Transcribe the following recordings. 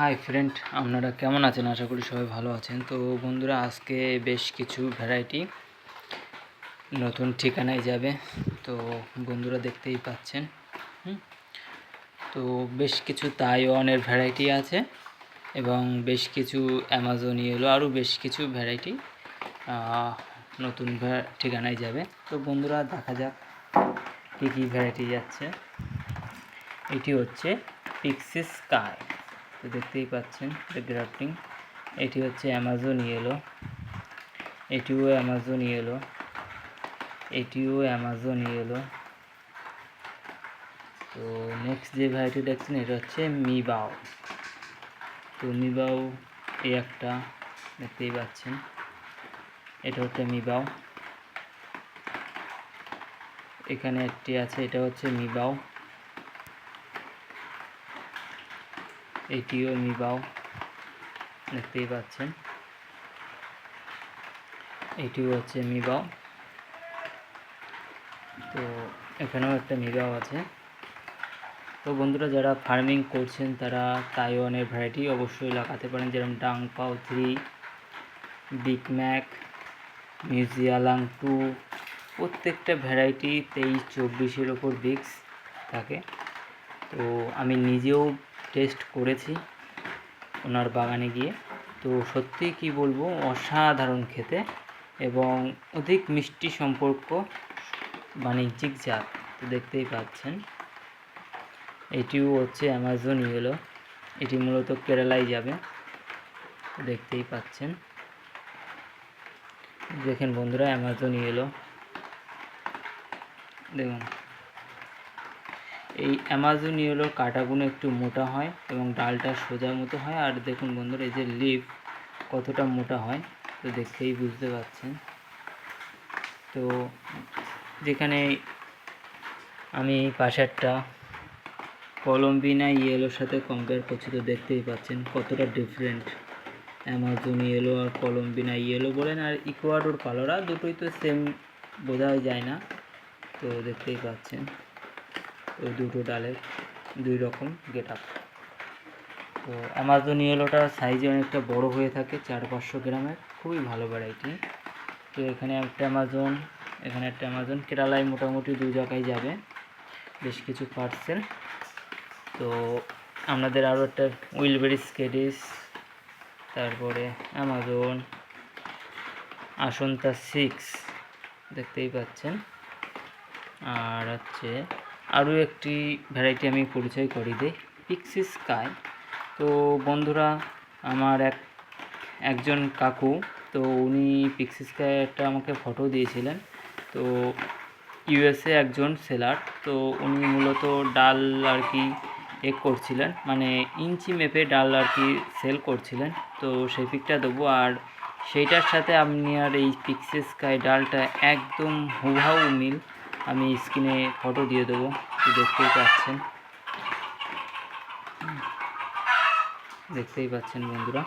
Hi friend আপনারা কেমন আছেন? আশা করি সবাই ভালো আছেন। তো বন্ধুরা, আজকে বেশ কিছু ভ্যারাইটি নতুন ঠিকানায় যাবে। তো বন্ধুরা দেখতেই পাচ্ছেন। তো বেশ কিছু তাইওয়ানের ভ্যারাইটি আছে এবং বেশ কিছু অ্যামাজন এলো আরও বেশ কিছু ভ্যারাইটি নতুন ঠিকানায় যাবে। তো বন্ধুরা, দেখা যাক কী কী ভ্যারাইটি যাচ্ছে। এটি হচ্ছে পিক্সিস স্কাই তো দেখতেই পাচ্ছেন গ্রাফটিং এটি হচ্ছে অ্যামাজন ইয়েলো এটিও অ্যামাজন ইয়েলো এটিও অ্যামাজন ইয়েলো তো নেক্সট যে ভ্যারাইটি দেখছেন, এটা হচ্ছে মিবাও তো মিবাও এই একটা দেখতেই পাচ্ছেন। এটা হচ্ছে মিবাও এখানে একটি আছে, এটা হচ্ছে মিবাও এটিও মিবাও দেখতেই পাচ্ছেন। এটিও হচ্ছে মিবাও তো এখানেও একটা মিবাও আছে। তো বন্ধুরা, যারা ফার্মিং করছেন, তারা তাইওয়ানের ভ্যারাইটি অবশ্যই লাগাতে পারেন। যেরকম ডাং পাও থ্রি, বিগ ম্যাক, মিউজিয়ালাং টু, প্রত্যেকটা ভ্যারাইটি তেইশ চব্বিশের ওপর বিক্স থাকে। তো আমি নিজেও টেস্ট করেছি ওনার বাগানে গিয়ে। তো সত্যিই কি বলব, অসাধারণ খেতে এবং অধিক মিষ্টি সম্পর্ক বাণিজ্যিক জাত, তো দেখতেই পাচ্ছেন। এটিও হচ্ছে অ্যামাজন ইয়েলো এটি মূলত কেরালায় যাবে দেখতেই পাচ্ছেন। দেখেন বন্ধুরা অ্যামাজন ইয়েলো দেখুন। এই অ্যামাজন ইয়েলোর কাটাগুলো একটু মোটা হয় এবং ডালটা সোজা মতো হয়। আর দেখুন বন্ধুরা, এই যে লিফ কতটা মোটা হয়, তো দেখেই বুঝতে পারছেন। তো যেখানে আমি পাশেরটা কলম্বিনা ইয়েলোর সাথে কম্পেয়ার করছি, তো দেখতেই পাচ্ছেন কতটা ডিফারেন্ট অ্যামাজন ইয়েলো আর কলম্বিনা ইয়েলো বলেন আর ইকুয়াডোর কালোরা দুটোই তো সেম বোঝাই যায় না। তো দেখতেই পাচ্ছেন। ওই দুটো ডালের দুই রকম গেট আপ তো অ্যামাজন ইয়েলোটা সাইজে অনেকটা বড় হয়ে থাকে, চার পাঁচশো গ্রামের। খুবই ভালো ভ্যারাইটি তো এখানে একটা অ্যামাজন এখানে একটা অ্যামাজন কেরালায় মোটামুটি দু জায়গায় যাবে, বেশ কিছু পার্সেল তো আপনাদের আরও একটা উইলবেরি স্কেডিস তারপরে অ্যামাজন আসন্তা সিক্স দেখতেই পাচ্ছেন। আর হচ্ছে আরও একটি ভ্যারাইটি আমি পরিচয় করি দিই পিক্সি স্কাই তো বন্ধুরা, আমার এক, একজন কাকু, তো উনি পিক্সি স্কাই একটা আমাকে ফটো দিয়েছিলেন। তো ইউএসএ একজন সেলার তো উনি মূলত ডাল আর কি এ করছিলেন মানে ইঞ্চি মেপে ডাল আর কি সেল করছিলেন। তো সেই পিকটা দেবো, আর সেইটার সাথে আপনি আর এই পিক্সি স্কাই ডালটা একদম হুবহু মিল। আমি স্ক্রিনে ফটো দিয়ে দেবো দেখতেই পাচ্ছেন। দেখতেই পাচ্ছেন বন্ধুরা।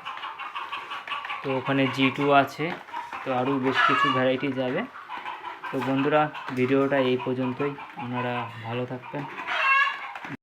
তো ওখানে জি টু আছে, তো আরও বেশ কিছু ভ্যারাইটি যাবে। তো বন্ধুরা, ভিডিওটা এই পর্যন্তই। আপনারা ভালো থাকবেন।